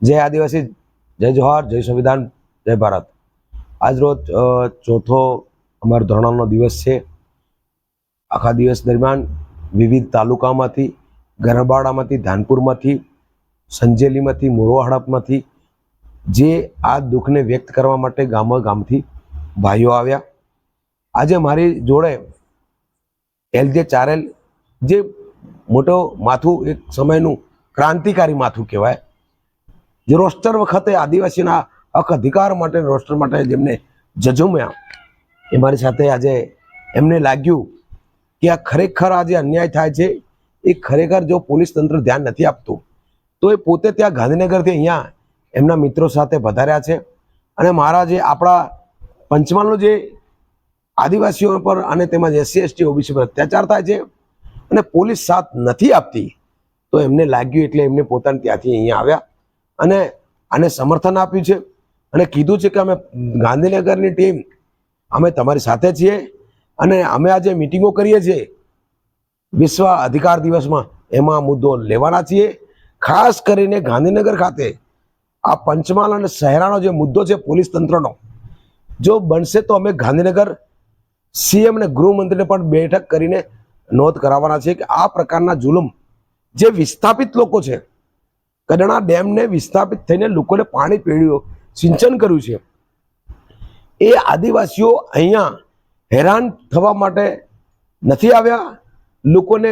જય આદિવાસી, જય જોહાર, જય સંવિધાન, જય ભારત. આજરોજ ચોથો અમારો ધરણાનો દિવસ છે. આખા દિવસ દરમિયાન વિવિધ તાલુકામાંથી, ગરબાડામાંથી, ધાનપુરમાંથી, સંજેલીમાંથી મોરવા હડપમાંથી જે આ દુઃખને વ્યક્ત કરવા માટે ગામ ગામથી ભાઈઓ આવ્યા. આજે મારી જોડે એલ જે ચારેલ જે મોટો માથું, એક સમયનું ક્રાંતિકારી માથું કહેવાય જે રોસ્ટર વખતે આદિવાસીના હક અધિકાર માટે, રોસ્ટર માટે જેમને જજુમ્યા એ મારી સાથે આજે એમને લાગ્યું કે આ ખરેખર આ જે અન્યાય થાય છે, એ ખરેખર જો પોલીસ તંત્ર ધ્યાન નથી આપતું, તો એ પોતે ત્યાં ગાંધીનગરથી અહીંયા એમના મિત્રો સાથે વધાર્યા છે. અને મારા જે આપણા પંચમહાલનો જે આદિવાસીઓ પર અને તેમજ એસસી એસટી ઓબીસી પર અત્યાચાર થાય છે અને પોલીસ સાથ નથી આપતી, તો એમને લાગ્યું એટલે એમને પોતાને ત્યાંથી અહીંયા આવ્યા. અને આને સમર્થન આપ્યું છે. અને કીધું છે કે અમે ગાંધીનગરની ટીમ, અમે તમારી સાથે છીએ અને અમે આજે મિટિંગો કરીએ છીએ. વિશ્વ અધિકાર દિવસમાં એમાં મુદ્દો લેવાના છીએ. ખાસ કરીને ગાંધીનગર ખાતે આ પંચમહાલ અને શહેરાનો જે મુદ્દો છે પોલીસ તંત્રનો, જો બનશે તો અમે ગાંધીનગર સીએમ અને ગૃહમંત્રીને પણ બેઠક કરીને નોંધ કરાવવાના છે કે આ પ્રકારના જુલુમ જે વિસ્થાપિત લોકો છે કડણા ડેમને વિસ્થાપિત થઈને લોકોને પાણી પીડ્યું સિંચન કર્યું છે. એ આદિવાસીઓ અહીંયા હેરાન થવા માટે નથી આવ્યા. લોકોને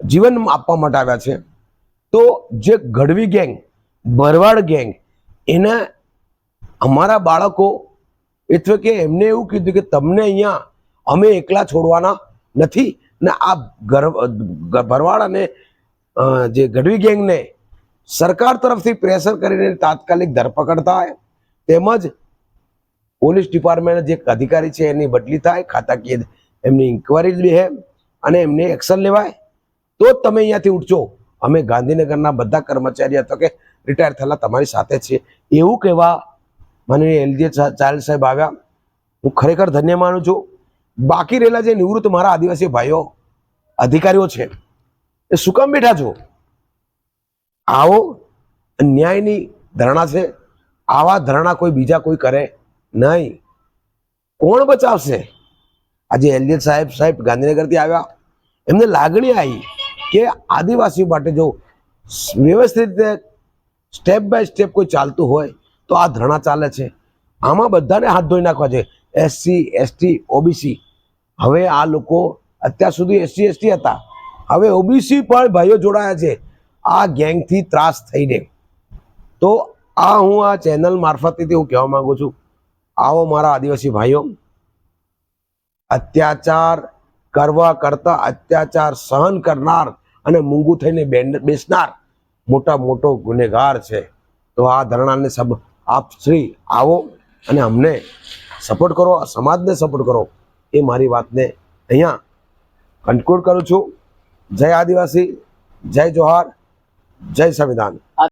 જીવન આપવા માટે આવ્યા છે. તો જે ગઢવી ગેંગ, ભરવાડ ગેંગ, એને અમારા બાળકો એટલે કે એમને એવું કીધું કે તમને અહીંયા અમે એકલા છોડવાના નથી. ને આ ભરવાડ અને જે ગઢવી ગેંગને સરકાર તરફથી પ્રેશર કરીને તાત્કાલિક ધરપકડ થાય તેમજ પોલીસ ડિપાર્ટમેન્ટ જે અધિકારી છે એની બદલી થાય, ખાતાકીય એમની ઇન્કવાયરી હે અને એમને એક્શન લેવાય. તો જ તમે અહીંયાથી ઉઠજો. અમે ગાંધીનગરના બધા કર્મચારી અથવા કે રિટાયર થયેલા તમારી સાથે છીએ. એવું કહેવા મને એલજી ચાલ સાહેબ આવ્યા. હું ખરેખર ધન્ય માનું છું. બાકી રહેલા જે નિવૃત્ત મારા આદિવાસી ભાઈઓ, અધિકારીઓ છે, એ શું બેઠા છો? આવો ન્યાયની ધરણા છે. આવા ધરણા કોઈ બીજા કોઈ કરે નહીં. કોણ બચાવશે? આજે એલજીએટ સાહેબ સાહેબ ગાંધીનગરથી આવ્યા. એમને લાગણી આવી કે આદિવાસીઓ માટે જો વ્યવસ્થિત રીતે સ્ટેપ બાય સ્ટેપ કોઈ ચાલતું હોય તો આ ધરણા ચાલે છે. આમાં બધાને હાથ ધોઈ નાખવા છે. એસસી એસટી ઓબીસી હવે આ લોકો અત્યાર સુધી એસસી એસટી હતા. હવે ઓબીસી પણ ભાઈઓ જોડાયા છે. આ ગેંગથી ત્રાસ થઈને તો આ હું આ ચેનલ મારફતેથી હું કહેવા માંગુ છું, આવો મારા આદિવાસી ભાઈઓ, અત્યાચાર કરવા કરતા અત્યાચાર સહન કરનાર અને મૂંગું થઈને બેસનાર મોટા મોટો ગુનેગાર છે. તો આ ધરણાને સબ, આપ શ્રી આવો અને અમને સપોર્ટ કરો સમાજને સપોર્ટ કરો, એ મારી વાતને અહીંયા કન્ક્લુડ કરું છું. જય આદિવાસી, જય જોહાર. જય સંવિધાન.